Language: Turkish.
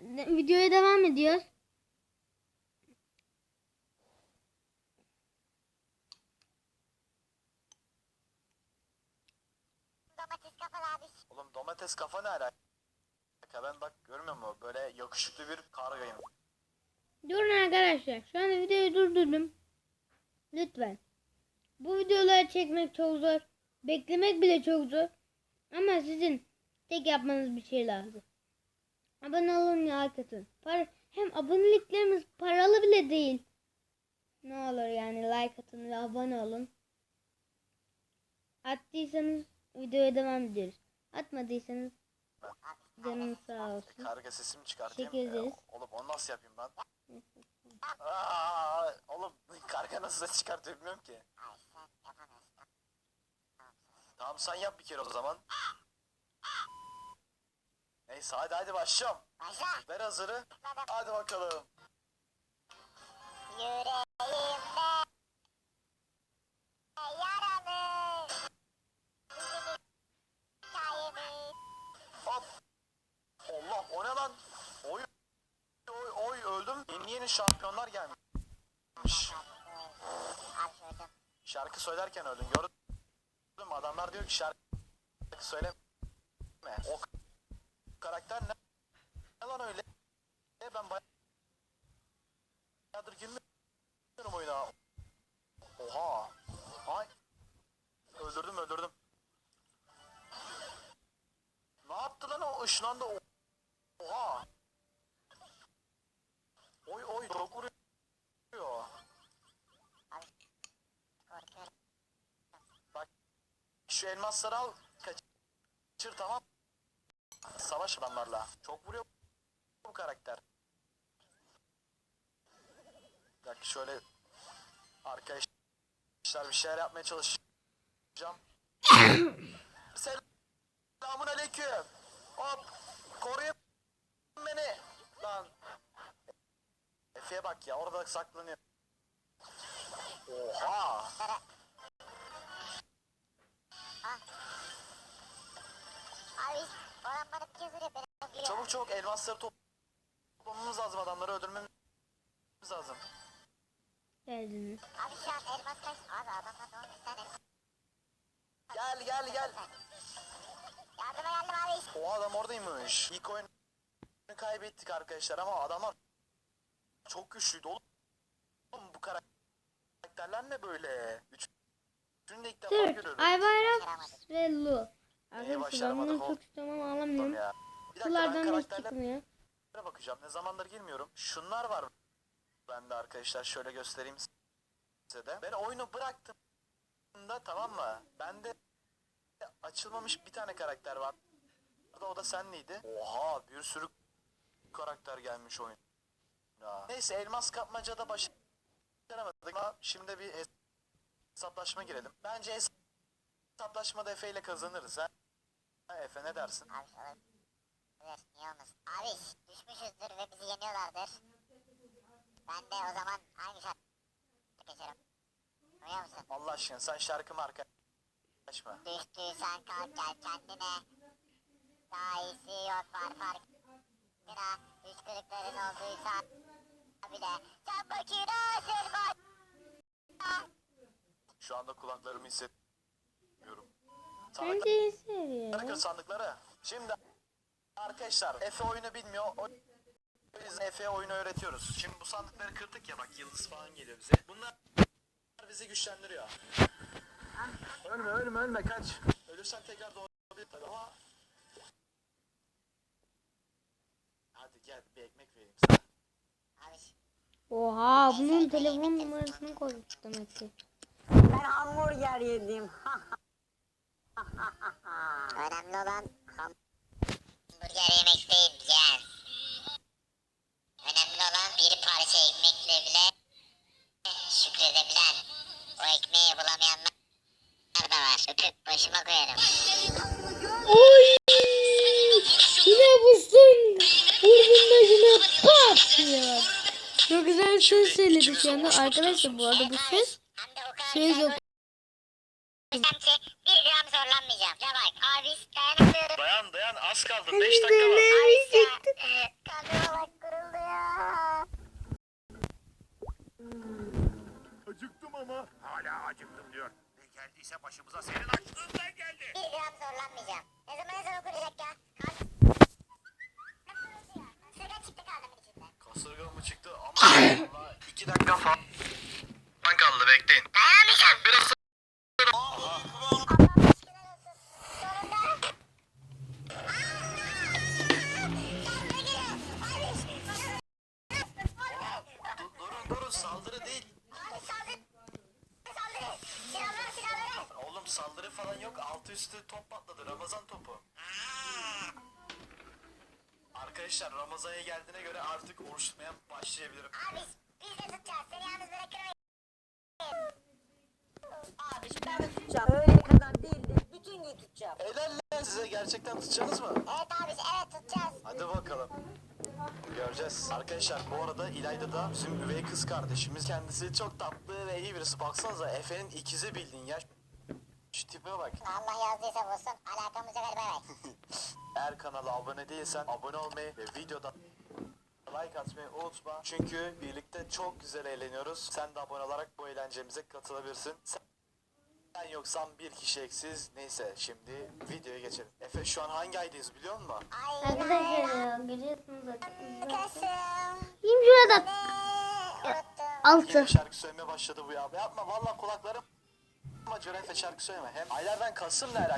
de- videoya devam ediyoruz. Domates kafalı abi. Oğlum domates kafa ne alaka? Ben bak görmüyor musun? Böyle yakışıklı bir kargayım. Durun arkadaşlar. Şu anda videoyu durdurdum. Lütfen. Bu videoları çekmek çok zor. Beklemek bile çok zor. Ama sizin tek yapmanız bir şey lazım. Abone olun ya atın. Para, hem aboneliklerimiz paralı bile değil. Ne olur yani like atın ve abone olun. Attıysanız videoya devam ediyoruz. Atmadıysanız canınız sağ olsun. Karga sesimi çıkartayım. Teşekkür ederiz. Oğlum onu nasıl yapayım ben? Aa, oğlum karga nasıl ses çıkartıyor bilmiyorum ki. Tamam sen yap bir kere o zaman. Neyse hadi hadi başlayalım. Başla. Ver hazırı. Hadi bakalım. Yüreğimde yaralı. Hop. Allah o ne lan? Oy oy oy öldüm. Yeni yeni şampiyonlar gelmiş. Şarkı söylerken öldüm. Gördün mü? Adamlar diyor ki şarkı söyleme. O karakter ne, ne lan öyle? E ben bayağıdır girmiyorum oyuna. Oha. Ay. Öldürdüm öldürdüm. Ne yaptı lan o ışınlandı? Oha. Oy oy çok vuruyor. Korkuyorum. Şu elmasları al. Kaçır tamam. Savaş adamlarla. Çok vuruyor bu karakter. Bak şöyle arkadaşlar bir şeyler yapmaya çalışacağım. Selamun aleyküm. Hop. Koruyun beni. Lan. Efe'ye bak ya orada saklanıyor. Oha. Abi Çabuk çabuk elmasları toplamamız lazım adamları öldürmemiz lazım. Geldiniz. Abi şu an elmas kaç? Abi adamlar sen elmas. Gel gel gel. Yardıma geldim abi. O adam oradaymış. İlk oyunu kaybettik arkadaşlar ama adamlar çok güçlüydü oğlum. Bu karakterler ne böyle? Üç- Türk, görüyorum. Aybayrak ve Lu. Arkadaşlar ben bunu çok ama alamıyorum. ya. Bir ben karakterlere çıkmıyor. bakacağım. Ne zamandır girmiyorum. Şunlar var bende arkadaşlar. Şöyle göstereyim size de. Ben oyunu bıraktım da tamam mı? Bende açılmamış bir tane karakter var. O da sen neydi? Oha bir sürü karakter gelmiş oyun. Neyse elmas kapmacada başaramadık ama şimdi bir hesaplaşma girelim. Bence hesaplaşmada Efe ile kazanırız ha. Efe ne dersin? Abi. Evet niye olmasın. Abi düşmüşüzdür ve bizi yeniyorlardır. Ben de o zaman aynı şarkı geçerim. Duyuyor musun? Allah aşkına sen şarkımı arkadaşma. Düştüysen kalk gel kendine. Daha iyisi yok var farkına. Düş kırıkların olduysa bile. Sen bakire sırma. Şu anda kulaklarımı hissetmiyorum. Seviyor. kır sandıkları. Şimdi arkadaşlar Efe oyunu bilmiyor. O biz Efe oyunu öğretiyoruz. Şimdi bu sandıkları kırdık ya bak yıldız falan geliyor bize. Bunlar bizi güçlendiriyor. Ölme ölme ölme kaç. Ölürsen tekrar doğabilir tabii ama. Hadi gel bir ekmek vereyim sana. Oha bunun telefon numarasını koymuş demek ki. Ben hamburger yedim. önemli olan hamburger yemek değil yer. Önemli olan bir parça ekmekle bile şükredebilen. O ekmeği bulamayanlar da var. Öpüp başıma koyarım. Oy! Yine vursun. Vurdum da yine pat diyor. Çok güzel ses söyledi şu anda. Arkadaşlar bu arada bu şey güzel yok. Ki bir gram zorlanmayacağım. Ya bak abi dayanamıyorum. Dayan dayan az kaldı Hani 5 dakika var. Abi ya. Üstü top patladı. Ramazan topu. Arkadaşlar Ramazan'a geldiğine göre artık oruç tutmaya başlayabilirim. Abi biz de tutacağız. Seni yalnız bırakırım. Abi ben de tutacağım. Öyle kadar değil de bütün gün tutacağım. Helal lan size gerçekten tutacaksınız mı? Evet abi evet tutacağız. Hadi bakalım. Göreceğiz. Arkadaşlar bu arada İlayda da bizim üvey kız kardeşimiz. Kendisi çok tatlı ve iyi birisi. Baksanıza Efe'nin ikizi bildiğin ya. Şu tipe bak. Allah yazdıysa bulsun. Alakamız yok hadi bay bay. Eğer kanala abone değilsen abone olmayı ve videoda like atmayı unutma. Çünkü birlikte çok güzel eğleniyoruz. Sen de abone olarak bu eğlencemize katılabilirsin. Sen sen yoksan bir kişi eksiz. Neyse şimdi videoya geçelim. Efe şu an hangi aydayız biliyor musun? Ay Arkadaşlar görüyorsunuz. Kasım. Kim şurada? Altı. Şarkı söylemeye başladı bu ya. Yapma valla kulaklarım acıyor Efe şarkı söyleme. Hem aylardan Kasım ne alaka?